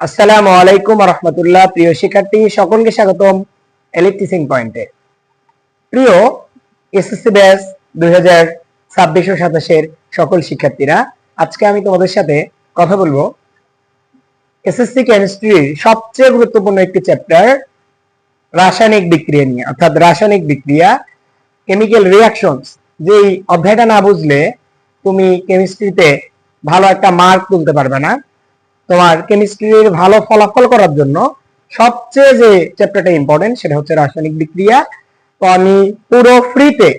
আসসালামু আলাইকুম রহমতুল্লাহ প্রিয় শিক্ষার্থী, সকলকে স্বাগতম টিচিং পয়েন্টে। প্রিয় এসএসসি ব্যাচ দুই হাজার সকল শিক্ষার্থীরা, আজকে আমি তোমাদের সাথে কথা বলব এসএসসি কেমিস্ট্রির সবচেয়ে গুরুত্বপূর্ণ একটি চ্যাপ্টার, রাসায়নিক বিক্রিয়া নিয়ে। অর্থাৎ রাসায়নিক বিক্রিয়া, কেমিক্যাল রিয়াকশনস। যেই অধ্যায়টা না বুঝলে, তুমি কেমিস্ট্রিতে ভালো একটা মার্ক তুলতে পারবে না। তোমার কেমিস্ট্রির ভালো ফলাফল করার জন্য সবচেয়ে যে চ্যাপ্টারটা ইম্পর্টেন্ট সেটা হচ্ছে রাসায়নিক বিক্রিয়া। তো আমি পুরো ফ্রিতে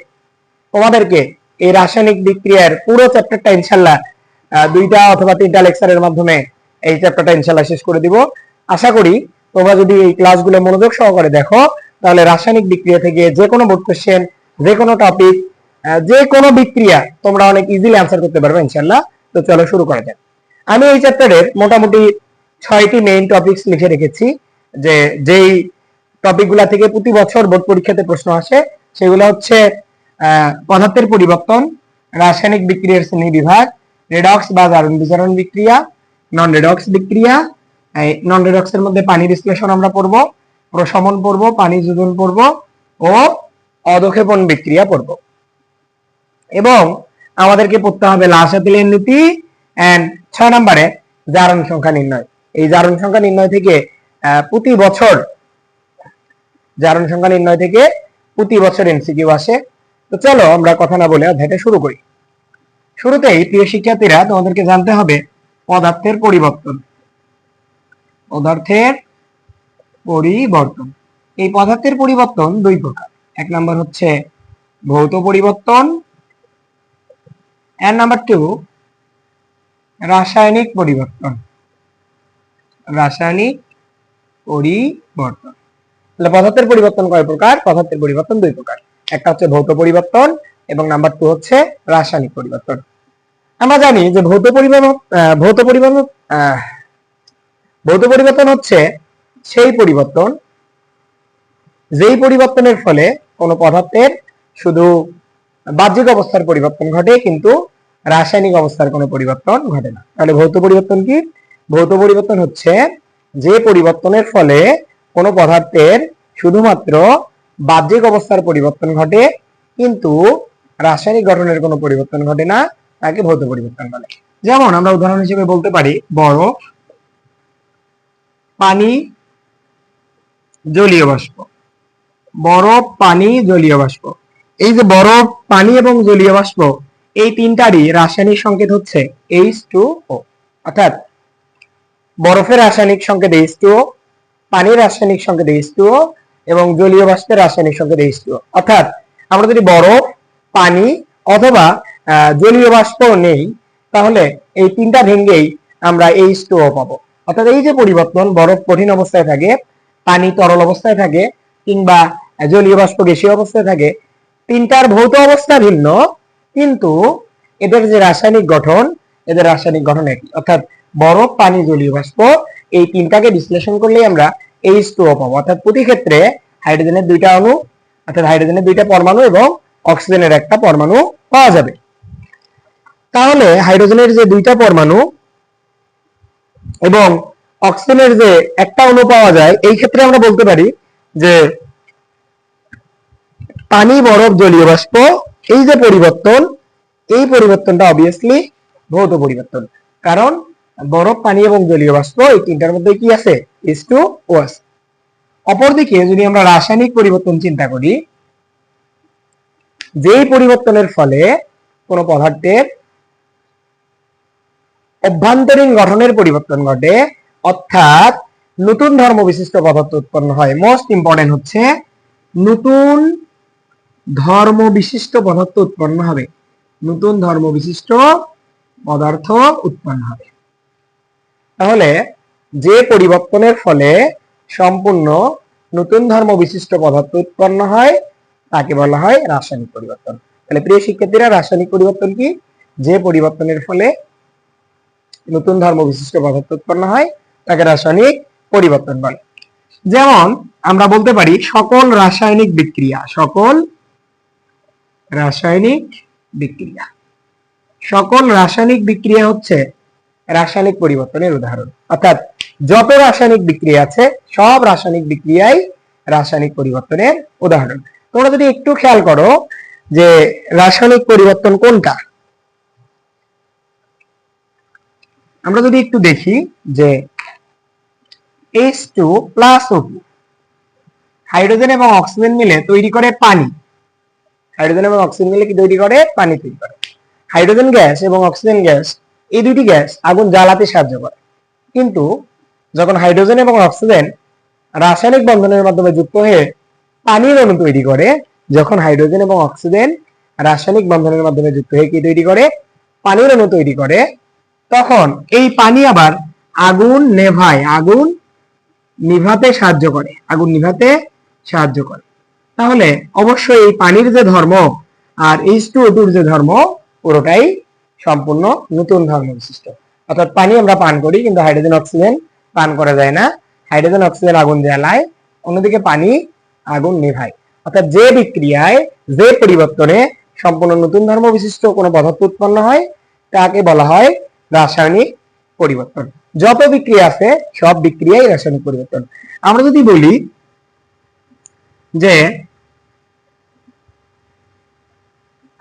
তোমাদেরকে এই রাসায়নিক বিক্রিয়ার পুরো চ্যাপ্টারটা ইনশাল্লাহ দুইটা অথবা তিনটা লেকচারের মাধ্যমে এই চ্যাপ্টারটা ইনশাল্লাহ শেষ করে দিব। আশা করি তোমরা যদি এই ক্লাসগুলো মনোযোগ সহকারে দেখো, তাহলে রাসায়নিক বিক্রিয়া থেকে যে কোনো বোর্ড কোশ্চেন যে কোনো টপিক যে কোনো বিক্রিয়া তোমরা অনেক ইজিলি আনসার করতে পারবে ইনশাল্লাহ। তো চলো শুরু করা যাক। আমি এই চ্যাপ্টারের মোটামুটি ছয়টি মেইন টপিকস লিখে রেখেছি, যে যেই টপিকগুলা থেকে প্রতি বছর বোর্ড পরীক্ষাতে প্রশ্ন আসে, সেগুলো হচ্ছে পদার্থের পরিবর্তন, রাসায়নিক বিক্রিয়ার শ্রেণি বিভাগ রেডক্স বা জারণ বিজারণ বিক্রিয়া নন রেডক্স বিক্রিয়া নন রেডক্স এর মধ্যে পানি বিশ্লেষণ আমরা পড়ব, প্রশমন পড়ব, পানি যোজন পড়ব ও অদক্ষেপণ বিক্রিয়া পড়ব। এবং আমাদেরকে পড়তে হবে লাসাতিলের নীতি এন্ড ছয় নম্বরে জারণ সংখ্যা নির্ণয়। এই জারণ সংখ্যা নির্ণয় থেকে প্রতি বছর জারণ সংখ্যা নির্ণয় থেকে প্রতি বছর এমসিকিউ আসে। তো চলো আমরা কথা না বলে অধ্যায়টা শুরু করি। শুরুতেই প্রিয় শিক্ষার্থীরা, তোমাদেরকে জানতে হবে পদার্থের পরিবর্তন। পদার্থের পরিবর্তন। এই পদার্থের পরিবর্তন দুই প্রকার। এক নম্বর হচ্ছে ভৌত পরিবর্তন। এন্ড নাম্বার টু রাসায়নিক পরিবর্তন। রাসায়নিক পরিবর্তন। তাহলে পদার্থের পরিবর্তন কয় প্রকার? পদার্থের পরিবর্তন দুই প্রকার। একটা হচ্ছে ভৌত পরিবর্তন এবং নাম্বার টু হচ্ছে রাসায়নিক পরিবর্তন। আমরা জানি যে ভৌত পরিবর্তন ভৌত পরিবর্তন ভৌত পরিবর্তন হচ্ছে সেই পরিবর্তন, যেই পরিবর্তনের ফলে কোনো পদার্থের শুধু বাহ্যিক অবস্থার পরিবর্তন ঘটে, কিন্তু রাসায়নিক অবস্থার কোনো পরিবর্তন ঘটে না। তাহলে ভৌত পরিবর্তন কি? ভৌত পরিবর্তন হচ্ছে যে পরিবর্তনের ফলে কোনো পদার্থের শুধুমাত্র বাহ্যিক অবস্থার পরিবর্তন ঘটে, কিন্তু রাসায়নিক গঠনের কোনো পরিবর্তন ঘটে না, তাকে ভৌত পরিবর্তন বলে। যেমন আমরা উদাহরণ হিসেবে বলতে পারি বরফ পানি জলীয় বাষ্প বরফ পানি জলীয় বাষ্প। এই যে বরফ পানি এবং জলীয় বাষ্প এই তিনটারই রাসায়নিক সংকেত হচ্ছে এইচ টু ও অর্থাৎ বরফের রাসায়নিক সংকেত এইচ টু ও পানির রাসায়নিক সংকেত এইচ টু ও এবং জলীয় বাষ্পের রাসায়নিক সংকেত এইচ টু ও অর্থাৎ আমরা যদি বরফ, পানি অথবা জলীয় বাষ্প নেই, তাহলে এই তিনটা ভেঙ্গেই আমরা এইচ টু ও পাবো। অর্থাৎ এই যে পরিবর্তন, বরফ কঠিন অবস্থায় থাকে, পানি তরল অবস্থায় থাকে, কিংবা জলীয় বাষ্প গ্যাসীয় অবস্থায় থাকে, তিনটার ভৌত অবস্থা ভিন্ন কিন্তু এদের যে রাসায়নিক গঠন, এদের রাসায়নিক গঠন একই অর্থাৎ বরফ, পানি, জলীয় বাষ্প, এই তিনটাকে বিশ্লেষণ করলেই আমরা এইচ টু ও পাবো। অর্থাৎ প্রতি ক্ষেত্রে হাইড্রোজেনের দুইটা অণু, অর্থাৎ হাইড্রোজেনের দুইটা পরমাণু এবং অক্সিজেনের একটা পরমাণু পাওয়া যাবে। তাহলে হাইড্রোজেনের যে দুইটা পরমাণু এবং অক্সিজেনের যে একটা অণু পাওয়া যায়, এই ক্ষেত্রে আমরা বলতে পারি যে পানি, বরফ, জলীয় বাষ্প এই যে পরিবর্তন, এই পরিবর্তনটা অবভিয়াসলি ভৌত পরিবর্তন। কারণ বরফ, পানি এবং জলীয় বাষ্প এই তিনটার মধ্যে কি আছে? ইস টু ও আছে অপরদিকে যদি আমরা রাসায়নিক পরিবর্তন চিন্তা করি, যেই পরিবর্তনের ফলে কোনো পদার্থের অভ্যন্তরীণ গঠনের পরিবর্তন ঘটে, অর্থাৎ নতুন ধর্ম বিশিষ্ট পদার্থ উৎপন্ন হয়। মোস্ট ইম্পর্টেন্ট হচ্ছে নতুন ধর্ম বিশিষ্ট পদার্থ উৎপন্ন হবে। নতুন ধর্ম বিশিষ্ট পদার্থ উৎপন্ন হবে। তাহলে যে পরিবর্তনের ফলে সম্পূর্ণ নতুন ধর্ম বিশিষ্ট পদার্থ উৎপন্ন হয়, তাকে বলা হয় রাসায়নিক পরিবর্তন। তাহলে প্রিয় শিক্ষার্থীরা, রাসায়নিক পরিবর্তন কি? যে পরিবর্তনের ফলে নতুন ধর্ম বিশিষ্ট পদার্থ উৎপন্ন হয়, তাকে রাসায়নিক পরিবর্তন বলে। যেমন আমরা বলতে পারি, সকল রাসায়নিক বিক্রিয়া, সকল রাসায়নিক বিক্রিয়া। সকল রাসায়নিক বিক্রিয়া হচ্ছে রাসায়নিক পরিবর্তনের উদাহরণ। অর্থাৎ যত রাসায়নিক বিক্রিয়া আছে, সব রাসায়নিক বিক্রিয়াই রাসায়নিক পরিবর্তনের উদাহরণ। তোমরা যদি একটু খেয়াল করো যে রাসায়নিক পরিবর্তন কোনটা? আমরা যদি একটু দেখি যে এইচ টু প্লাস হাইড্রোজেন এবং অক্সিজেন মিলে তৈরি করে পানি। হাইড্রোজেন এবং অক্সিজেন মিলে কি তৈরি করে? পানি তৈরি করে। হাইড্রোজেন গ্যাস এবং অক্সিজেন গ্যাস, এই দুটি গ্যাস আগুন জ্বালাতে সাহায্য করে। কিন্তু যখন হাইড্রোজেন এবং অক্সিজেন রাসায়নিক বন্ধনের মাধ্যমে যুক্ত হয়ে পানির অণু তৈরি করে, যখন হাইড্রোজেন এবং অক্সিজেন রাসায়নিক বন্ধনের মাধ্যমে যুক্ত হয়ে কি তৈরি করে? পানির অণু তৈরি করে, তখন এই পানি আবার আগুন নেভায়। আগুন নিভাতে সাহায্য করে। আগুন নিভাতে সাহায্য করে। তাহলে অবশ্যই এই পানির যে ধর্ম আর এইচ টু টুর যে ধর্ম পুরোটাই সম্পূর্ণ নতুন ধর্ম বিশিষ্ট অর্থাৎ পানি আমরা পান করি, কিন্তু হাইড্রোজেন, অক্সিজেন পান করা যায় না। হাইড্রোজেন, অক্সিজেন আগুন জ্বালায়, অন্যদিকে পানি আগুন নেভায়। অর্থাৎ যে বিক্রিয়ায়, যে পরিবর্তনে সম্পূর্ণ নতুন ধর্ম বিশিষ্ট কোনো পদার্থ উৎপন্ন হয়, তাকে বলা হয় রাসায়নিক পরিবর্তন। যত বিক্রিয়া আছে, সব বিক্রিয়াই রাসায়নিক পরিবর্তন। আমরা যদি বলি যে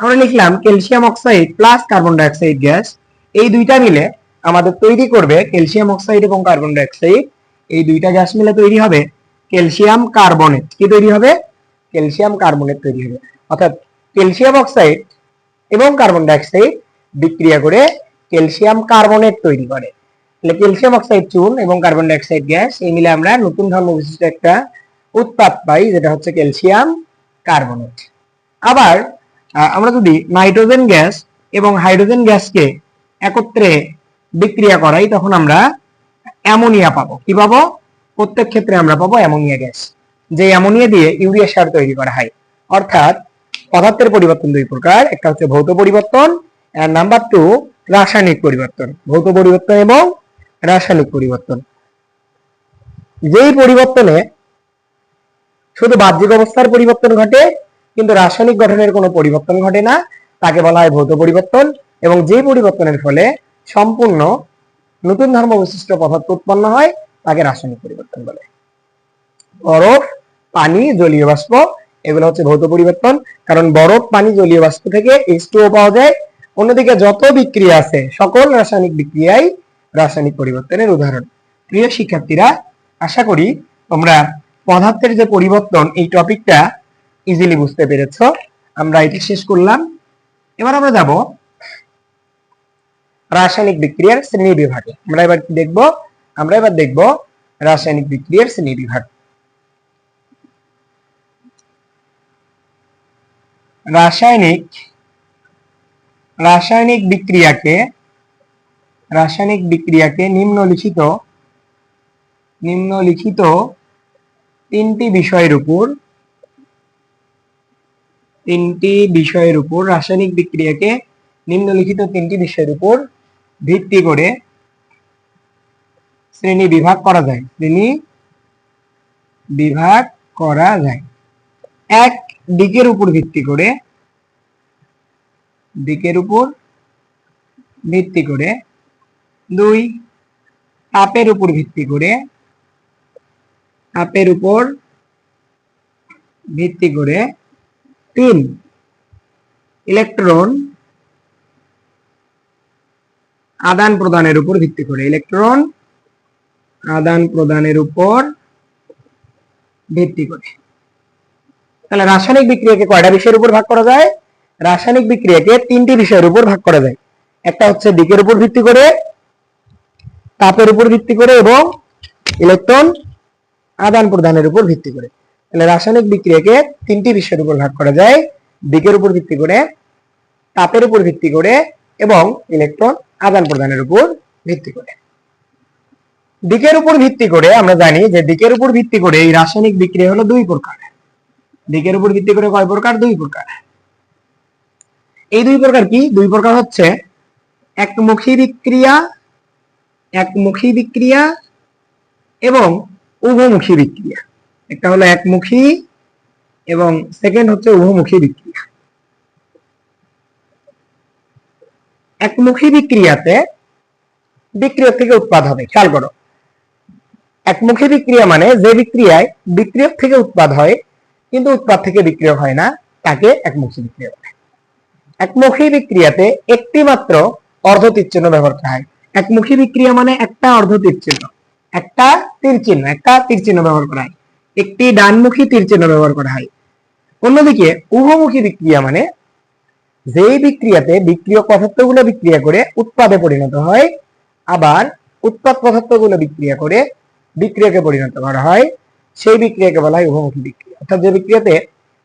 আমরা লিখলাম calcium oxide plus carbon dioxide gas এই দুইটা মিলে আমাদের তৈরি করবে ক্যালসিয়াম অক্সাইড এবং কার্বন ডাইঅক্সাইড এই দুইটা গ্যাস মিলে তৈরি হবে ক্যালসিয়াম কার্বনেট কি তৈরি হবে? ক্যালসিয়াম কার্বনেট তৈরি হবে। অর্থাৎ ক্যালসিয়াম অক্সাইড এবং কার্বন ডাইঅক্সাইড বিক্রিয়া করে ক্যালসিয়াম কার্বনেট তৈরি করে। তাহলে ক্যালসিয়াম অক্সাইড চুন এবং কার্বন ডাইঅক্সাইড গ্যাস এই মিলে আমরা নতুন ধর্ম বিশিষ্ট একটা উৎপাদ পাই, যেটা হচ্ছে ক্যালসিয়াম কার্বনেট আবার আমরা যদি নাইট্রোজেন গ্যাস এবং হাইড্রোজেন গ্যাসকে একত্রে বিক্রিয়া করাই, তখন আমরা অ্যামোনিয়া পাবো। কি পাবো? প্রত্যেক ক্ষেত্রে আমরা পাবো অ্যামোনিয়া গ্যাস, যে অ্যামোনিয়া দিয়ে ইউরিয়া সার তৈরি করা হয়। অর্থাৎ পদার্থের পরিবর্তন দুই প্রকার, একটা হচ্ছে ভৌত পরিবর্তন নাম্বার টু রাসায়নিক পরিবর্তন। ভৌত পরিবর্তন এবং রাসায়নিক পরিবর্তন। যেই পরিবর্তনে শুধু বাহ্যিক অবস্থার পরিবর্তন ঘটে কিন্তু রাসায়নিক গঠনের কোনো পরিবর্তন ঘটে না। তাকে বলা হয় ভৌত পরিবর্তন এবং যে পরিবর্তনের ফলে সম্পূর্ণ নতুন ধর্ম বিশিষ্ট পদার্থ উৎপন্ন হয়, তাকে রাসায়নিক পরিবর্তন বলে। বরফ, পানি, জলীয় বাষ্প, এগুলো হচ্ছে ভৌত পরিবর্তন। কারণ বরফ, পানি, জলীয় বাষ্প থেকে এইচ পাওয়া যায়। অন্যদিকে যত বিক্রিয়া আছে, সকল রাসায়নিক বিক্রিয়াই রাসায়নিক পরিবর্তনের উদাহরণ। প্রিয় শিক্ষার্থীরা, আশা করি তোমরা পদার্থের যে পরিবর্তন, এই টপিকটা ইজিলি বুঝতে পেরেছ। আমরা এটি শেষ করলাম। এবার আমরা যাব রাসায়নিক বিক্রিয়ার শ্রেণি বিভাগে। আমরা এবার কি দেখব? আমরা এবার দেখব রাসায়নিক বিক্রিয়ার শ্রেণি বিভাগ। রাসায়নিক রাসায়নিক বিক্রিয়াকে রাসায়নিক বিক্রিয়াকে নিম্নলিখিত নিম্নলিখিত তিনটি বিষয়ের উপর তিনটি বিষয়ের উপর, রাসায়নিক বিক্রিয়াকে নিম্নলিখিত তিনটি বিষয়ের উপর ভিত্তি করে শ্রেণি বিভাগ করা যায়। শ্রেণি বিভাগ করা যায়। এক দিকের উপর ভিত্তি করে, দিকের উপর ভিত্তি করে, দুই তাপের উপর ভিত্তি করে, তাপের উপর ভিত্তি করে তিন। ইলেকট্রন আদান প্রদানের উপর ভিত্তি করে। ইলেকট্রন আদান প্রদানের উপর ভিত্তি করে। তাহলে রাসায়নিক বিক্রিয়াকে কয়টা বিষয়ের উপর ভাগ করা যায়? রাসায়নিক বিক্রিয়াকে তিনটি বিষয়ের উপর ভাগ করা যায়। একটা হচ্ছে দিকের উপর ভিত্তি করে, তাপের উপর ভিত্তি করে এবং ইলেকট্রন আদান প্রদানের উপর ভিত্তি করে। তাহলে রাসায়নিক বিক্রিয়াকে তিনটি বিষয়ের উপর ভাগ করা যায়। দিকের উপর ভিত্তি করে, তাপের উপর ভিত্তি করে এবং ইলেকট্রন আদান প্রদানের উপর ভিত্তি করে। দিকের উপর ভিত্তি করে আমরা জানি যে দিকের উপর ভিত্তি করে এই রাসায়নিক বিক্রিয়া হলো দুই প্রকার। দিকের উপর ভিত্তি করে কয় প্রকার? দুই প্রকার। এই দুই প্রকার কি? দুই প্রকার হচ্ছে একমুখী বিক্রিয়া একমুখী বিক্রিয়া এবং উভমুখী বিক্রিয়া। একটা হলো একমুখী এবং সেকেন্ড হচ্ছে উভমুখী বিক্রিয়া। একমুখী বিক্রিয়াতে বিক্রিয়ক থেকে উৎপাদ হবে, খেয়াল করো। একমুখী বিক্রিয়া মানে যে বিক্রিয়ায় বিক্রিয়ক থেকে উৎপাদ হয়, কিন্তু উৎপাদ থেকে বিক্রিয়ক হয় না, তাকে একমুখী বিক্রিয়া বলে। একমুখী বিক্রিয়াতে একটি মাত্র অর্ধ তীর চিহ্ন ব্যবহার করা হয়। একমুখী বিক্রিয়া মানে একটা অর্ধ তীর চিহ্ন একটা তীর চিহ্ন একটা তীর চিহ্ন ব্যবহার করা হয়। একটি ডানমুখী তীর চিহ্ন ব্যবহার করা হয়। অন্যদিকে উভমুখী বিক্রিয়া মানে যেই বিক্রিয়াতে বিক্রিয়ক পদার্থগুলো বিক্রিয়া করে উৎপাদে পরিণত হয়, আবার উৎপাদ পদার্থগুলো বিক্রিয়া করে বিক্রিয়াকে পরিণত করা হয়, সেই বিক্রিয়াকে বলা হয় উভমুখী বিক্রিয়া। অর্থাৎ যে বিক্রিয়াতে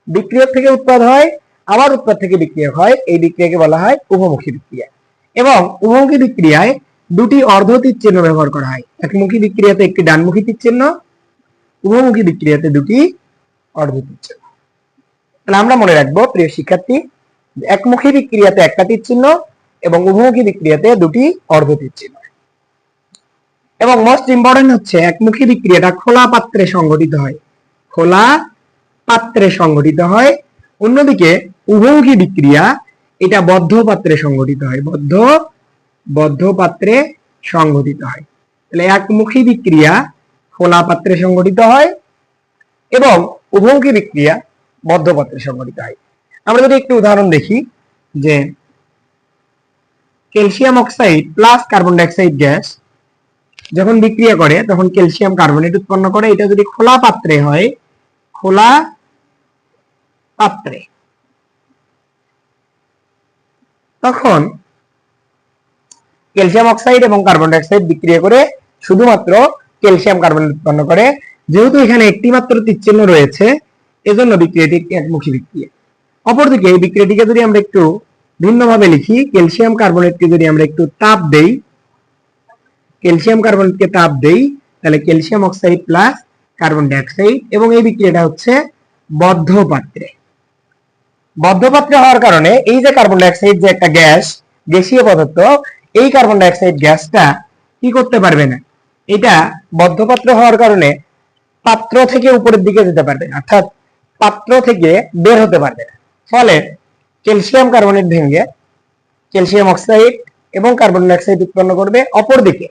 বিক্রিয়ক থেকে উৎপাদ হয়, আবার উৎপাদ থেকে বিক্রিয়ক হয়, এই বিক্রিয়াকে বলা হয় উভমুখী বিক্রিয়া। এবং উভমুখী বিক্রিয়ায় দুটি অর্ধ তীর চিহ্ন ব্যবহার করা হয়। একমুখী বিক্রিয়াতে একটি ডানমুখী তীর চিহ্ন উভমুখী বিক্রিয়াতে দুটি অর্ধ তীর চিহ্ন তাহলে আমরা মনে রাখব, প্রিয় শিক্ষার্থী একমুখী বিক্রিয়াতে একটা তীর চিহ্ন এবং উভমুখী বিক্রিয়াতে দুটি অর্ধ তীর চিহ্ন এবং মোস্ট ইম্পর্টেন্ট হচ্ছে, একমুখী বিক্রিয়াটা খোলা পাত্রে সংঘটিত হয়। খোলা পাত্রে সংঘটিত হয়। অন্যদিকে উভমুখী বিক্রিয়া এটা বদ্ধ পাত্রে সংঘটিত হয়। বদ্ধ বদ্ধ পাত্রে সংঘটিত হয়। তাহলে একমুখী বিক্রিয়া খোলা পাত্রে সংঘটিত হয় এবং উভমুখী বিক্রিয়া বদ্ধ পাত্রে সংঘটিত হয়। আমরা যদি একটু উদাহরণ দেখি যে calcium oxide plus carbon dioxide gas যখন বিক্রিয়া করে, তখন ক্যালসিয়াম কার্বনেট উৎপন্ন করে। এটা যদি খোলা পাত্রে হয়, খোলা পাত্রে, তখন ক্যালসিয়াম অক্সাইড এবং কার্বন ডাইঅক্সাইড বিক্রিয়া করে শুধুমাত্র ক্যালসিয়াম কার্বনেট উৎপন্ন করে। যেহেতু এখানে একটি মাত্র তীরচিহ্ন রয়েছে, এজন্য বিক্রিয়াটি একমুখী বিক্রিয়া। অপরদিকে এই বিক্রিয়াটিকে যদি আমরা একটু ভিন্নভাবে লিখি, ক্যালসিয়াম কার্বনেটকে যদি আমরা একটু তাপ দেই, ক্যালসিয়াম কার্বনেটকে তাপ দেই, তাহলে calcium oxide plus carbon dioxide এবং এই বিক্রিয়াটা হচ্ছে বদ্ধ পাত্রে বদ্ধ পাত্রে হওয়ার কারণে এই যে কার্বন ডাইঅক্সাইড যে একটা গ্যাস, গ্যাসীয় পদার্থ, এই কার্বন ডাইঅক্সাইড গ্যাসটা কি করতে পারবে না? এটা বদ্ধ পাত্র হওয়ার কারণে পাত্র থেকে উপরের দিকে যেতে পারবে না। অর্থাৎ পাত্র থেকে বের হতে পারবে না। ফলে ক্যালসিয়াম কার্বনেট ভেঙে ক্যালসিয়াম অক্সাইড এবং কার্বন ডাইঅক্সাইড উৎপন্ন করবে অপরদিকে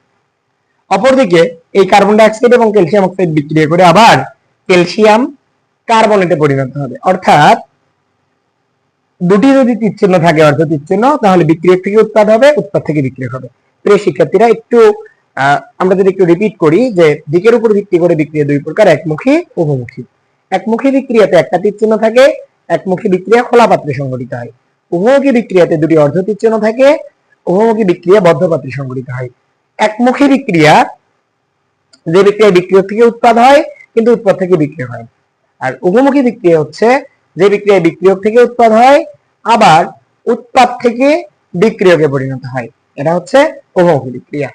অপরদিকে এই কার্বন ডাইঅক্সাইড এবং ক্যালসিয়াম অক্সাইড বিক্রিয়া করে আবার ক্যালসিয়াম কার্বনেটে পরিণত হবে। অর্থাৎ দুটি যদি তীরচিহ্ন থাকে অর্ধ তীরচিহ্ন তাহলে বিক্রিয়ক থেকে উৎপাদ হবে, উৎপাদ থেকে বিক্রিয়ক হবে। প্রিয় শিক্ষার্থীরা একটু আমরা যদি একটু রিপিট করি যে দিকের উপর ভিত্তি করে বিক্রিয়া দুই প্রকার, একমুখী উভমুখী একমুখী বিক্রিয়াতে একটা তীরচিহ্ন থাকে, একমুখী বিক্রিয়া খোলা পাত্রে সংঘটিত হয়। উভমুখী বিক্রিয়াতে দুটি অর্ধ তীরচিহ্ন থাকে, উভমুখী বিক্রিয়া বদ্ধ পাত্রে সংঘটিত হয়। একমুখী বিক্রিয়া, যে বিক্রিয়া বিক্রিয়ক থেকে উৎপাদ হয়, কিন্তু উৎপাদ থেকে বিক্রিয়া হয়। আর উভমুখী বিক্রিয়া হচ্ছে যে বিক্রিয়া বিক্রিয়ক থেকে উৎপাদ হয়, আবার উৎপাদ থেকে বিক্রিয়কে পরিণত হয়। এটা হচ্ছে উভমুখী বিক্রিয়া।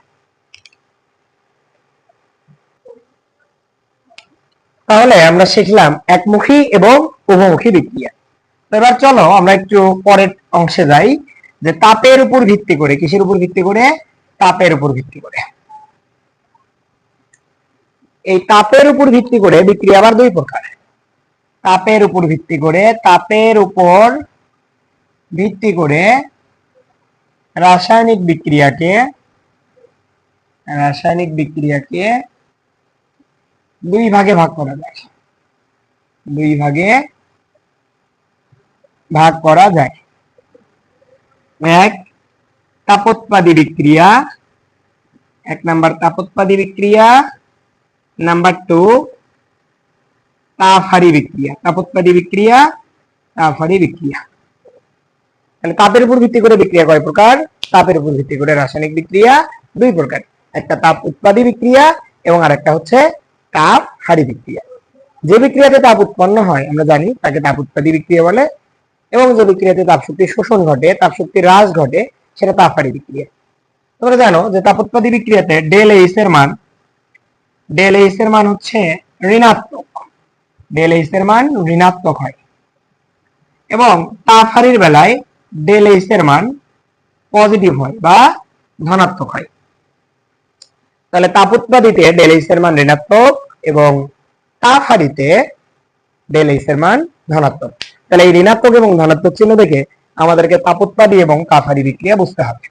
তাহলে আমরা শিখলাম একমুখী এবং উভমুখী বিক্রিয়া। এবার চলো আমরা একটু পরের অংশে যাই, যে তাপের উপর ভিত্তি করে, কিসের উপর ভিত্তি করে? তাপের উপর ভিত্তি করে। এই তাপের উপর ভিত্তি করে বিক্রিয়া আবার দুই প্রকার। তাপের উপর ভিত্তি করে, তাপের উপর ভিত্তি করে রাসায়নিক বিক্রিয়াকে রাসায়নিক বিক্রিয়াকে দুই ভাগে ভাগ করা যায়। দুই ভাগে ভাগ করা যায়। এক, তাপোৎপাদী বিক্রিয়া। এক নাম্বার তাপোৎপাদী বিক্রিয়া। নাম্বার টু তাপহারি বিক্রিয়া। তাপোৎপাদী বিক্রিয়া তাপহারি বিক্রিয়া। তাহলে তাপের উপর ভিত্তি করে বিক্রিয়া কয় প্রকার? তাপের উপর ভিত্তি করে রাসায়নিক বিক্রিয়া, দুই প্রকার। একটা তাপ উৎপাদী বিক্রিয়া এবং আরেকটা হচ্ছে তাপ হারি বিক্রিয়া। যে বিক্রিয়াতে তাপ উৎপন্ন হয়, আমরা জানি তাকে তাপ উৎপাদী বিক্রিয়া বলে, এবং যে বিক্রিয়াতে তাপ শক্তির শোষণ ঘটে, তাপ শক্তির হ্রাস ঘটে, সেটা তাপ হারি বিক্রিয়া। তোমরা জানো যে তাপ উৎপাদী বিক্রিয়াতে ডেল এইচ এর মান, ডেল এইচ এর মান হচ্ছে ঋণাত্মক। ডেল এইচ এর মান ঋণাত্মক হয়। এবং তাপ হারির বেলায় ডেল এইস এর মান পজিটিভ হয় বা ধনাত্মক হয়। তাহলে তাপ উৎপাদিতে ডেল এইস এর মান ঋণাত্মক এবং তাপ হারিতে ডেল এইচ এর মান ধনাত্মক। তাহলে এই ঋণাত্মক এবং ধনাত্মক চিহ্ন দেখে আমাদেরকে তাপ উৎপাদী এবং হারি বিক্রিয়া বুঝতে হবে।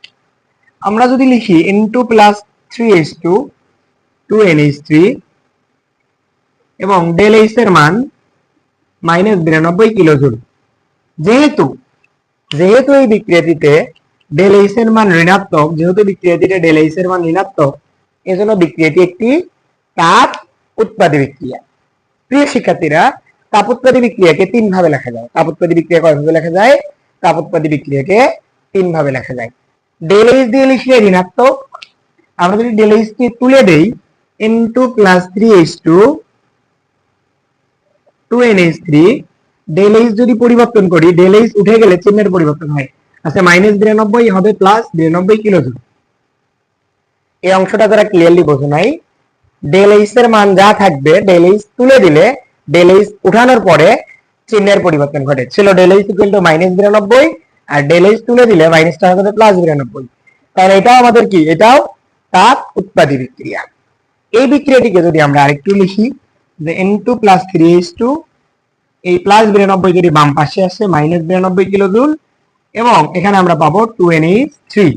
আমরা যদি লিখি N two plus three H two two N H three এবং ডেল এইচ এর মান মাইনাস বিরানব্বই কিলো জুল। যেহেতু যেহেতু এই বিক্রিয়াটিতে ডেল এইচ এর মান ঋণাত্মক, যেহেতু বিক্রিয়াটিতে ডেল এইচ এর মান ঋণাত্মক, এজন্য বিক্রিয়াটি একটি তাপ উৎপাদী বিক্রিয়া। প্রিয় শিক্ষার্থীরা তাপ উৎপাদী বিক্রিয়াকে তিন ভাবে লেখা যায়। তাপ উৎপাদী বিক্রিয়া কয় ভাবে লেখা যায়? তাপ উৎপাদী বিক্রিয়াকে তিন ভাবে লেখা যায়। ডেল এইচ দিয়ে ঋণাত্মক আমরা যদি ডেল এইচ কে তুলে দেই N two plus three H two two N H three del H যদি পরিবর্তন করি ডেল এইচ উঠে গেলে চিহ্নের পরিবর্তন হয়। আচ্ছা মাইনাস বিরানব্বই হবে প্লাস বিরানব্বই কিলো এই অংশটা যারা ক্লিয়ারলি বোঝো নাই ডেল এর মান যা থাকবে ডেল এইচ তুলে দিলে ডেল এইচ উঠানোর পরে চিহ্নের পরিবর্তন ঘটে। ছিল del H equal to minus বিরানব্বই, আর ডেল এইচ তুলে দিলে মাইনাসটা হবে প্লাস বিরানব্বই। তাহলে এটাও আমাদের কি? এটাও তাপ উৎপাদী বিক্রিয়া। এই বিক্রিয়াটিকে যদি আমরা আরেকটু লিখি, যে N two plus three H two এই প্লাস বিরানব্বই যদি বাম পাশে আসে মাইনাস বিরানব্বই কিলো জুল, এবং এখানে আমরা পাবো টু এন এইচ থ্রি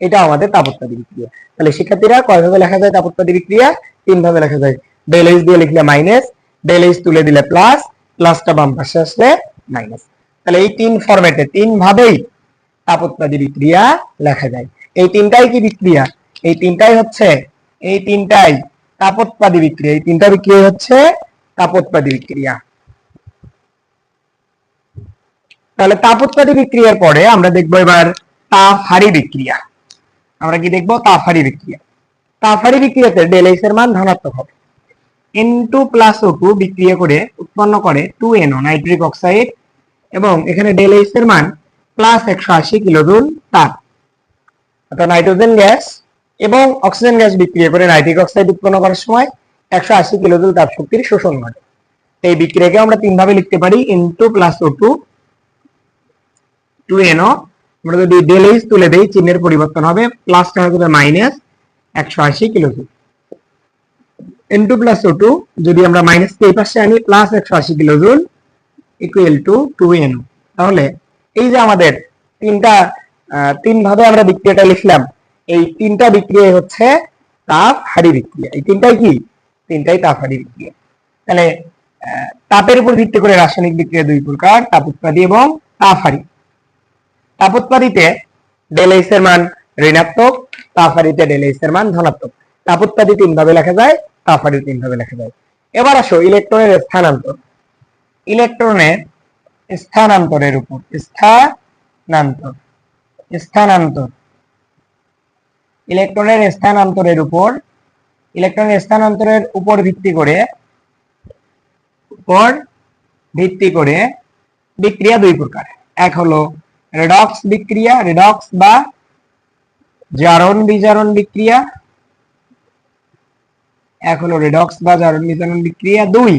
এটা আমাদের তাপোৎপাদী বিক্রিয়া। তাহলে শিক্ষার্থীরা কয়ভাবে লেখা যায় তাপোৎপাদী বিক্রিয়া? তিন ভাবে লেখা যায়। ডেল দিয়ে লিখলে মাইনাস ডেল তুলে দিলে প্লাস প্লাসটা বাম পাশে আসলে মাইনাস তাহলে এই তিন ফরম্যাটে তিন ভাবেই তাপোৎপাদী বিক্রিয়া লেখা যায়। এই তিনটাই কি বিক্রিয়া? এই তিনটাই হচ্ছে, এই তিনটাই তাপোৎপাদী বিক্রিয়া। এই তিনটা বিক্রিয়া হচ্ছে তাপোৎপাদী বিক্রিয়া। তাহলে তাপোৎপাদী বিক্রিয়ার পরে আমরা দেখব এবার তাপহারি বিক্রিয়া। আমরা কি দেখব? তাপহারি বিক্রিয়া। তাপহারি বিক্রিয়াতে ডেল এইচ এর মান ধনাত্মক হবে। N two plus O two বিক্রিয়া করে উৎপন্ন করে টু এনও নাইট্রিক অক্সাইড এবং এখানে ডেল এইচ এর মান প্লাস একশো আশি কিলোজুল তাপ। অর্থাৎ নাইট্রোজেন গ্যাস এবং অক্সিজেন গ্যাস বিক্রিয়া করে নাইট্রিক অক্সাইড উৎপন্ন করার সময় একশো আশি কিলোজুল তাপ শক্তির শোষণ ঘটে। এই বিক্রিয়াকে আমরা তিন ভাবে লিখতে পারি। N two plus O two two N O আমরা যদি ডেল তুলে দেই চিহ্নের পরিবর্তন হবে প্লাসটা হয়ে যাবে মাইনাস একশো আশি kilojoule N two plus O two যদি আমরা মাইনাস এই পাশে আনি প্লাস একশো আশি kilojoule equal to two N O তাহলে এই যে আমাদের তিনটা আহ, তিন ভাবে আমরা বিক্রিয়াটা লিখলাম এই তিনটা বিক্রিয়া হচ্ছে তাপ হারি বিক্রিয়া। এই তিনটাই কি? তিনটাই তাপ হারি বিক্রিয়া। তাহলে তাপের উপর ভিত্তি করে রাসায়নিক বিক্রিয়া দুই প্রকার তাপ উৎপাদী এবং তাপ হারি তাপ উৎপাদীতে ডেল এইচ এর মান ঋণাত্মক তাপ হারিতে ডেল এইচ এর মান ধনাত্মক। তাপ উৎপাদী তিন ভাবে লেখা যায় তাপ হারি তিন ভাবে লেখা যায়। এবার আসো ইলেকট্রনের স্থানান্তর। ইলেকট্রনের স্থানান্তরের উপর, স্থানান্তর স্থানান্তর। ইলেকট্রনের স্থানান্তরের উপর ইলেকট্রনের স্থানান্তরের উপর ভিত্তি করে, উপর ভিত্তি করে বিক্রিয়া দুই প্রকার। এক হলো রেডক্স বিক্রিয়া রেডক্স বা জারণ বিজারণ বিক্রিয়া। হলো রেডক্স বা জারণ বিজারণ বিক্রিয়া। দুই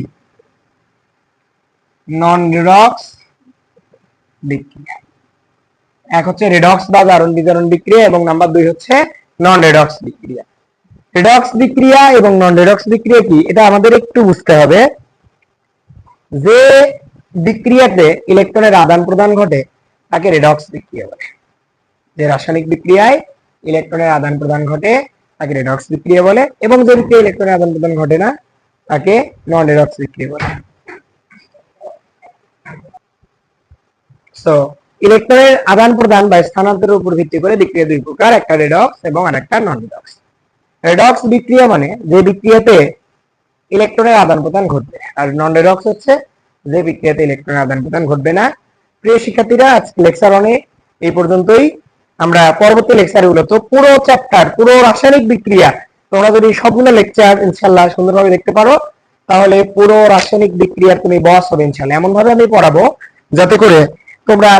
নন রেডক্স বিক্রিয়া। এক হচ্ছে রেডক্স বা জারণ বিজারণ বিক্রিয়া এবং নাম্বার দুই হচ্ছে নন রেডক্স বিক্রিয়া। রেডক্স বিক্রিয়া এবং নন রেডক্স বিক্রিয়া কি? এটা আমাদের একটু বুঝতে হবে। যে বিক্রিয়াতে ইলেকট্রনের আদান প্রদান ঘটে তাকে রেডক্স বিক্রিয়া বলে। যে রাসায়নিক বিক্রিয়ায় ইলেকট্রনের আদান প্রদান ঘটে, তাকে রেডক্স বিক্রিয়া বলে এবং যে বিক্রিয়া ইলেকট্রনের আদান প্রদান ঘটে না, তাকে নন রেডক্স বিক্রিয়া বলে। সো ইলেকট্রনের আদান প্রদান বা স্থানান্তরের উপর ভিত্তি করে বিক্রিয়া দুই প্রকার, একটা রেডক্স এবং আরেকটা নন রেডক্স রেডক্স বিক্রিয়া মানে যে বিক্রিয়াতে ইলেকট্রনের আদান প্রদান ঘটবে, আর নন রেডক্স হচ্ছে যে বিক্রিয়াতে ইলেকট্রনের আদান প্রদান ঘটবে না প্রিয় শিক্ষার্থীরা, আজকে লেকচার অনে এই পর্যন্তই। আমরা পরবর্তী লেকচারে মূলত পুরো চ্যাপ্টার পুরো রাসায়নিক বিক্রিয়া, তোমরা যদি সবগুলো লেকচার ইনশাল্লাহ সুন্দরভাবে দেখতে পারো, তাহলে পুরো রাসায়নিক বিক্রিয়ার তুমি বস হবে ইনশাল্লাহ এমন ভাবে আমি পড়াবো, যাতে করে তোমরা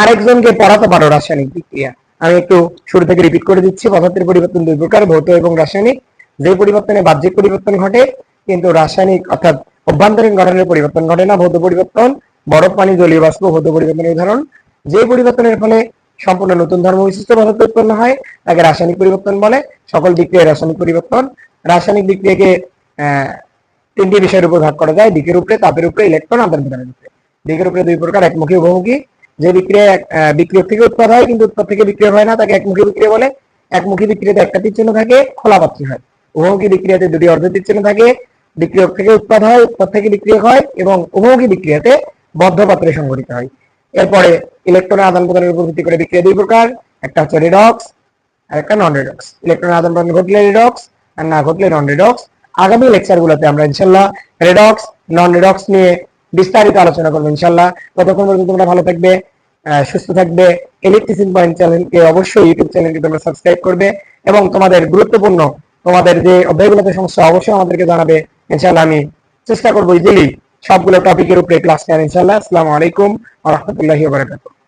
আরেকজনকে পড়াতে পারো রাসায়নিক বিক্রিয়া। আমি একটু শুরু থেকে রিপিট করে দিচ্ছি, পদার্থের পরিবর্তন দুই প্রকার, ভৌত এবং রাসায়নিক। যে পরিবর্তনে বাহ্যিক পরিবর্তন ঘটে, কিন্তু রাসায়নিক অর্থাৎ অভ্যন্তরীণ গঠনের পরিবর্তন ঘটে না, ভৌত পরিবর্তন। বরফ, পানি, জলীয় বাষ্প, ভৌত পরিবর্তনের উদাহরণ যে পরিবর্তনের ফলে সম্পূর্ণ নতুন ধর্ম বিশিষ্ট পদার্থ উৎপন্ন হয়, তাকে রাসায়নিক পরিবর্তন বলে। সকল বিক্রিয়া রাসায়নিক পরিবর্তন। রাসায়নিক বিক্রিয়াকে তিনটি বিষয়ের উপর ভাগ করা যায়। দিকের উপরে তাপের উপরে ইলেকট্রন আদান প্রদানের উপরে। দিকের উপরে দুই প্রকার, একমুখী বহুমুখী যে বিক্রিয়া বিক্রিয়ক থেকে উৎপাদ হয়, কিন্তু উৎপাদ থেকে বিক্রিয়া হয় না, তাকে একমুখী বিক্রিয়া বলে। একমুখী বিক্রিয়াতে একটা চিহ্ন থাকে, খোলা পাত্রী হয়। বহুমুখী বিক্রিয়াতে দুটি অর্ধ চিহ্ন থাকে। বিক্রিয়ক থেকে উৎপাদ হয়, উৎপাদ থেকে বিক্রিয়ক হয় এবং উভমুখী বিক্রিয়াতে বদ্ধ পাত্রে সংঘটিত হয়। এরপরে ইলেকট্রনের আদান প্রদানের উপর ভিত্তি করে বিক্রিয়া দুই প্রকার, একটা হচ্ছে রেডক্স আর একটা নন রেডক্স ইলেকট্রনের আদান প্রদান ঘটলে রেডক্স আর না ঘটলে নন রেডক্স আগামী লেকচারগুলোতে আমরা ইনশাল্লাহ রেডক্স নন রেডক্স নিয়ে বিস্তারিত আলোচনা করব ইনশাল্লাহ। ততক্ষণ পর্যন্ত তোমরা ভালো থাকবে সুস্থ থাকবে। ইলেকট্রিসিং পয়েন্ট চ্যানেলকে অবশ্যই ইউটিউব চ্যানেলকে তোমরা সাবস্ক্রাইব করবে এবং তোমাদের গুরুত্বপূর্ণ তোমাদের যে অধ্যায়গুলোতে সমস্যা, অবশ্যই আমাদেরকে জানাবে। ইনশাল্লাহ আমি চেষ্টা করব ইজিলি সবগুলো টপিকের উপরে ক্লাস নেন ইনশাল্লাহ আসসালামু আলাইকুম রাহমাতুল্লাহি বারাকাতুহু।